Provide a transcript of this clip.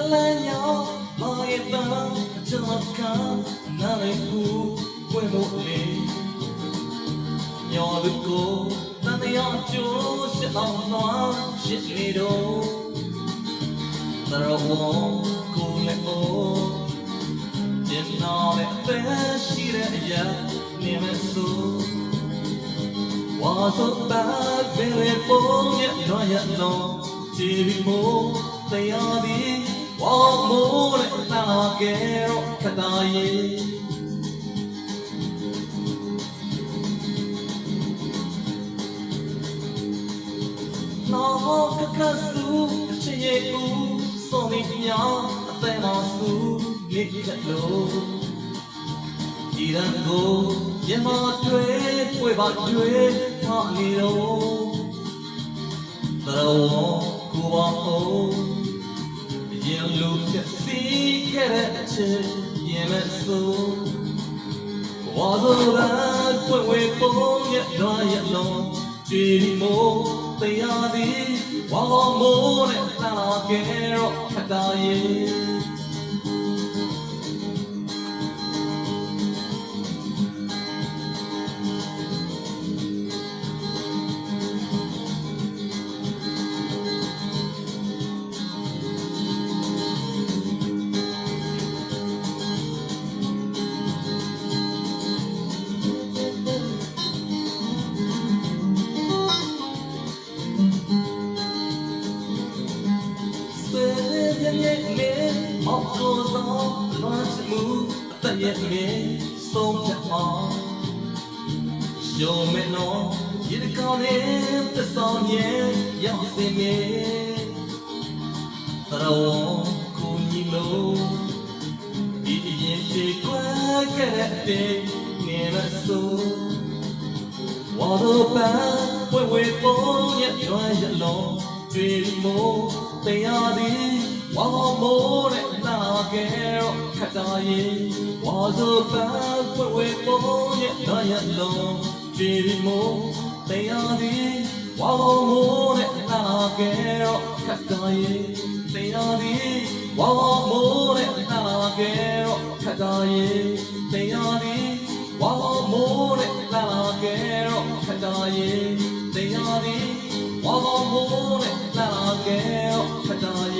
Se la la yo ma ye ta cha ka na le ku kwe mo le ညောလူကိုတန်တရားကျိုးရှစ်အောင်နွားရှစ်နေ ကဲတော့ခတာရဲ့နောကကဆူချေဦးစောနေညာအသက်မဆူနေကလို့ဒီရန်ကိုရမတွေပွေပါတွေထားနေတော့သရောကိုပါအောင် ရင်လူဖြစ်စီခဲ့တဲ့အချက်ရင်မဲ့ဆိုဝါဇိုလာပွင့်ဝေပုံရတော့ရလုံးကြည်မို့တရားသည်ဝါမိုးနဲ့လာကဲတော့ခတာရဲ့ ရရဲ့နေမောက်ကိုစောလွမ်းချမှုအသက်ရဲ့နေဆုံးဖြတ်အောင်ရှုံးမနော်ဒီကောင်းနဲ့သဆောင်ရဲ့ရောက်စင်ရဲ့တရောကိုညီလို့ဒီရင်ချေကွယ်ခဲ့တဲ့နေမဆိုးဝါတော့ပန်းဝဲဝဲပုံရဲ့ရွှမ်းရလုံး ကျွေမို့တရားသည်ဝါမိုးနဲ့နာကဲတော့ခတ်တာရဲ့ဝါတော့ပန်းဝဲဝဲပုံရဲ့ရွှမ်းရလုံးကျွေမို့တရားသည်ဝါမိုးနဲ့နာကဲတော့ခတ်တာရဲ့တရားသည်ဝါမိုးနဲ့နာကဲတော့ခတ်တာရဲ့တရားသည်ဝါမိုးနဲ့လာကဲတော့ခတာရဲ့တရားဒီ ဝါမိုးနဲ့လာကဲတော့ခတာရဲ့